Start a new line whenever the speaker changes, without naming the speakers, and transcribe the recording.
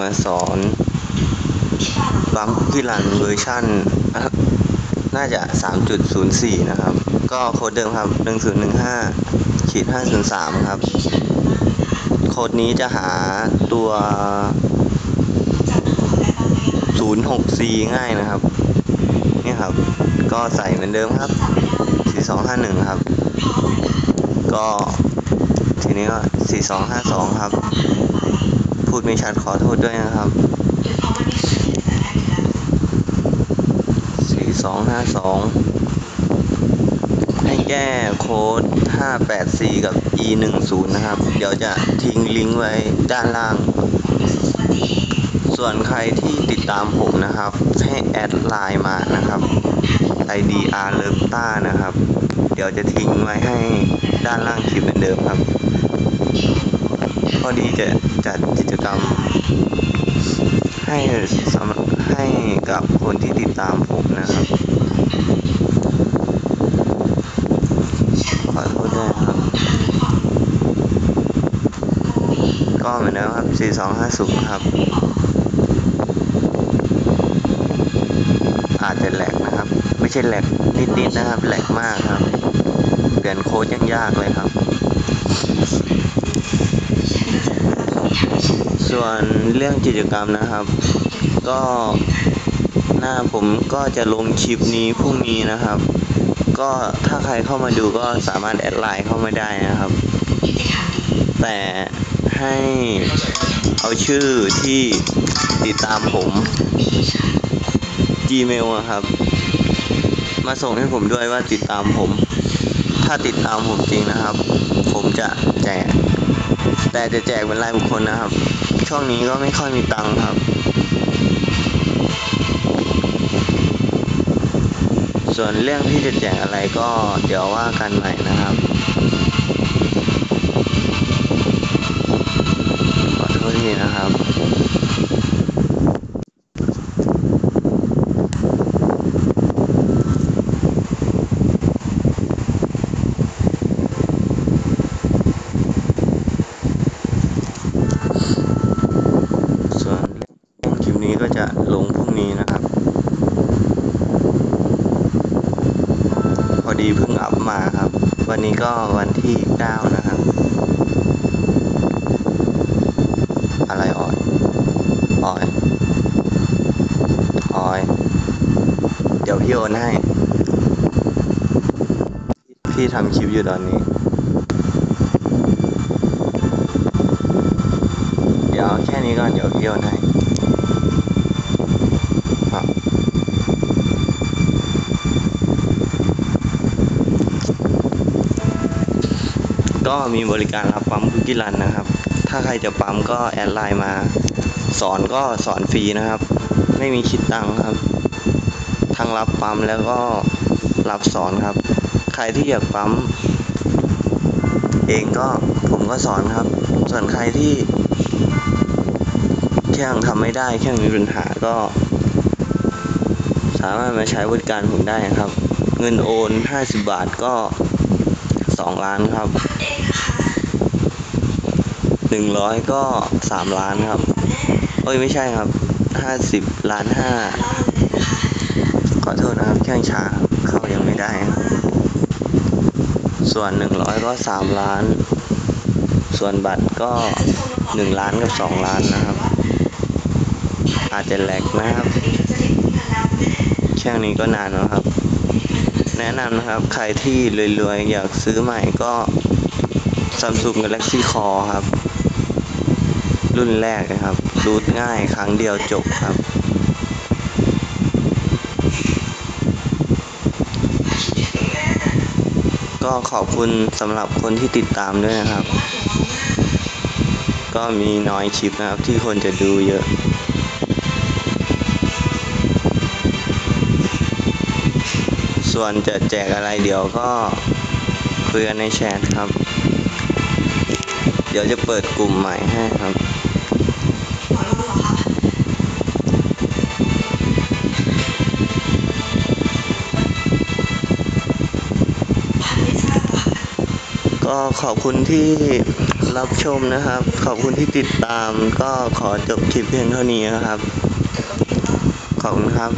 มาสอนบัมคุกกี้รันเวอร์ชันน่าจะ 3.04 นะครับ ก็โค้ดเดิมครับ 1015ขีด503 ครับ โค้ดนี้จะหาตัว 06C ง่ายนะครับ นี่ครับ ก็ใส่เหมือนเดิมครับ 4251 ครับ ก็ทีนี้ก็4252 ครับ พูดไม่ชัดขอโทษด้วยนะครับ4252ให้แก้โค้ด584กับ E10 นะครับ เดี๋ยวจะทิ้งลิงก์ไว้ด้านล่าง ส่วนใครที่ติดตามผมนะครับ ให้แอดไลน์มานะครับ ID R เลิฟต้านะครับ เดี๋ยวจะทิ้งไว้ให้ด้านล่างคลิปเหมือนเดิมครับ พอดีจะจัดกิจกรรม ให้สำหรับให้กับคนที่ติดตามผมนะครับ ขอโทษด้วยครับ ก็เหมือนเดิมครับ 4250 ครับ อาจจะแหลกนะครับ ไม่ใช่แหลกนิดๆนะครับ แหลกมากครับ เปลี่ยนโค้ดยังยากเลยครับ ส่วนเรื่องกิจกรรมนะครับ ก็หน้าผมก็จะลงคลิปนี้พรุ่งนี้นะครับ ก็ถ้าใครเข้ามาดูก็สามารถแอดไลน์เข้ามาได้นะครับ แต่ให้เอาชื่อที่ติดตามผม Gmail อะครับ มาส่งให้ผมด้วยว่าติดตามผม ถ้าติดตามผมจริงนะครับ ผมจะแจกแต่จะแจกเป็นรายบุคคลนะครับ ช่วงนี้ก็ไม่ค่อยมีตังค์ครับ ส่วนเรื่องที่จะแจกอะไรก็เดี๋ยวว่ากันใหม่นะครับขอโทษทีนะครับ ส่วนคลิปนี้ก็ จะลงพรุ่งนี้นะครับ พอดีเพิ่งอัพมาครับ วันนี้ก็วันที่ 9 นะครับ อะไรอ่อยอ่อยอ่อย เดี๋ยวพี่โอนให้ พี่ทำคลิปอยู่ตอนนี้เดี๋ยวแค่นี้ก่อนเดี๋ยวพี่โอนให้ครับ ก็มีบริการรับปั๊มคุกกี้รันนะครับ ถ้าใครจะปั๊มก็แอดไลน์มา สอนก็สอนฟรีนะครับ ไม่มีคิดตังค์ครับ ทั้งรับปั๊มแล้วก็รับสอนครับ ใครที่อยากปั๊มเองก็ผมก็สอนครับ ส่วนใครที่เครื่องทำไม่ได้เครื่องมีปัญหาก็ สามารถมาใช้บริการผมได้นะครับ เงินโอน 50 บาทก็ 2ล้านครับ100ก็3ล้านครับ เอ้ยไม่ใช่ครับ50ล้าน5ขอโทษนะครับเครื่องช้าเข้ายังไม่ได้ครับส่วน100ก็3ล้าน ส่วนบัตรก็1ล้านกับ2ล้านนะครับ อาจจะแหลกนะครับ เครื่องนี้ก็นานแล้วครับ แนะนำนะครับ ใครที่รวยๆ อยากซื้อใหม่ก็ Samsung Galaxy Core ครับ รุ่นแรกนะครับ รูดง่ายครั้งเดียวจบครับ ก็ขอบคุณสำหรับคนที่ติดตามด้วยนะครับ ก็มีน้อยคลิปนะครับที่คนจะดูเยอะ ส่วนจะแจกอะไรเดี๋ยวก็คุยกันในแชทครับ เดี๋ยวจะเปิดกลุ่มใหม่ให้ครับก็ก็ขอบคุณที่รับชมนะครับ ขอบคุณที่ติดตามก็ขอจบคลิปเพียงเท่านี้นะครับ ขอบคุณครับ